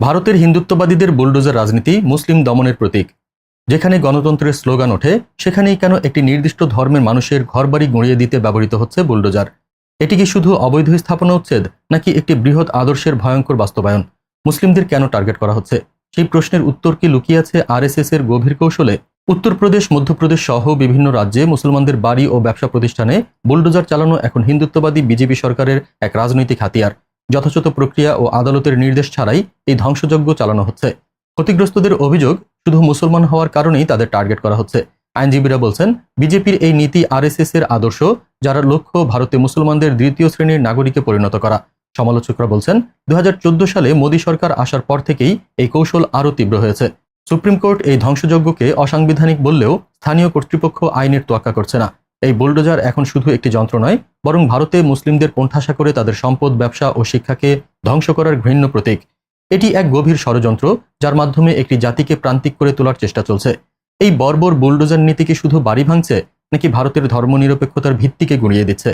ভারতের হিন্দুত্ববাদীদের বুলডোজার রাজনীতি মুসলিম দমনের প্রতীক। যেখানে গণতন্ত্রের স্লোগান ওঠে, সেখানেই কেন একটি নির্দিষ্ট ধর্মের মানুষের ঘরবাড়ি গুঁড়িয়ে দিতে ব্যবহৃত হচ্ছে বুলডোজার? এটি কি শুধু অবৈধ স্থাপনা উচ্ছেদ, নাকি একটি বৃহৎ আদর্শের ভয়ঙ্কর বাস্তবায়ন? মুসলিমদের কেন টার্গেট করা হচ্ছে? সেই প্রশ্নের উত্তর কি লুকিয়ে আছে আরএসএস এর গভীর কৌশলে? উত্তরপ্রদেশ, মধ্যপ্রদেশ সহ বিভিন্ন রাজ্যে মুসলমানদের বাড়ি ও ব্যবসা প্রতিষ্ঠানে বুলডোজার চালানো এখন হিন্দুত্ববাদী বিজেপি সরকারের এক রাজনৈতিক হাতিয়ার। যথাযথ প্রক্রিয়া ও আদালতের নির্দেশ ছাড়াই এই ধ্বংসযজ্ঞ চালানো হচ্ছে। ক্ষতিগ্রস্তদের অভিযোগ, শুধু মুসলমান হওয়ার কারণেই তাদের টার্গেট করা হচ্ছে। আইনজীবীরা বলছেন, বিজেপির এই নীতি আরএসএস এর আদর্শ, যারা লক্ষ্য ভারতে মুসলমানদের দ্বিতীয় শ্রেণির নাগরিকে পরিণত করা। সমালোচকরা বলছেন দু হাজার চোদ্দ সালে মোদী সরকার আসার পর থেকেই এই কৌশল আরও তীব্র হয়েছে। সুপ্রিম কোর্ট এই ধ্বংসযজ্ঞকে অসাংবিধানিক বললেও স্থানীয় কর্তৃপক্ষ আইনের তোয়াক্কা করছে না। এই বুলডোজার এখন শুধু একটি যন্ত্র নয়, বরং ভারতে মুসলিমদের কোণঠাসা করে তাদের সম্পদ, ব্যবসা ও শিক্ষাকে ধ্বংস করার ঘৃণ্য প্রতীক। এটি এক গভীর ষড়যন্ত্র, যার মাধ্যমে একটি জাতিকে প্রান্তিক করে তোলার চেষ্টা চলছে। এই বর্বর বুলডোজার নীতি কি শুধু বাড়ি ভাঙছে, নাকি ভারতের ধর্মনিরপেক্ষতার ভিত্তিকে গুঁড়িয়ে দিচ্ছে?